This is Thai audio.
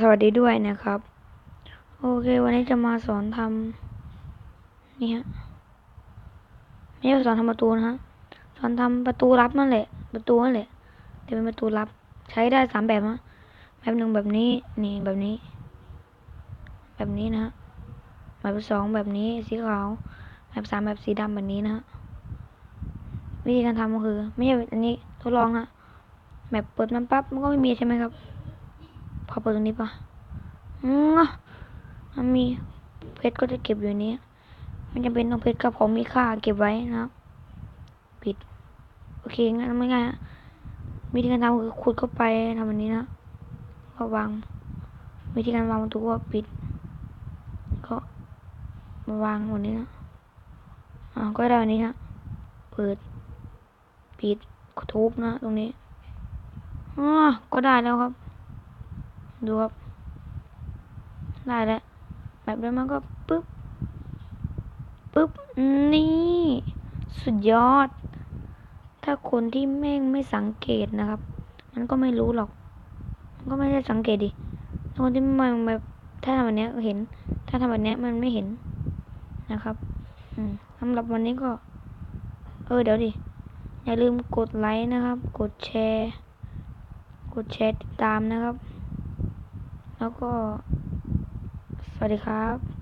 สวัสดีด้วยนะครับ โอเค วันนี้จะมาสอนทำนี่ฮะไม่ใช่สอนทำประตูนะฮะสอนทำประตูลับนั่นแหละ ประตูนั่นแหละแต่เป็นประตูลับ ใช้ได้สามแบบนะแบบหนึ่งแบบนี้ นี่แบบนี้ แบบนี้นะฮะแบบสองแบบนี้สีขาวแบบสามแบบสีดำแบบนี้นะฮะวิธีการทำก็คือ ไม่ใช่อันนี้ทดลองฮะแบบเปิดมันปั๊บมันก็ไม่มีใช่ไหมครับ พอเปิดตรงนี้ปะอืมมันมีเพชรก็จะเก็บอยู่นี้มันจะเป็นต้องเพชรกับของมีค่าเก็บไว้นะปิด โอเคงั้นไม่ง่ายฮะวิธีการทำคือขุดเข้าไปทำแบบนี้นะก็วางวิธีการวางประตูก็ปิด ก็วางแบบนี้นะอ่าก็ได้แบบนี้นะเปิด ปิดทุบนะ ตรงนี้อ่าก็ได้แล้วครับ ดูครับ ได้แล้วแบบนั้นมันก็ปึ๊บ ปึ๊บ นี่ สุดยอด ถ้าคนที่แม่งไม่สังเกตนะครับ มันก็ไม่รู้หรอก มันก็ไม่ได้สังเกตดิคนที่มันแบบถ้าทำแบบนี้เห็น ถ้าทำแบบนี้มันไม่เห็นนะครับ อืมสำหรับวันนี้ก็ เออเดี๋ยวดิ อย่าลืมกดไลค์นะครับ กดแชร์ กดแชร์ติดตามนะครับ แล้วก็ สวัสดีครับ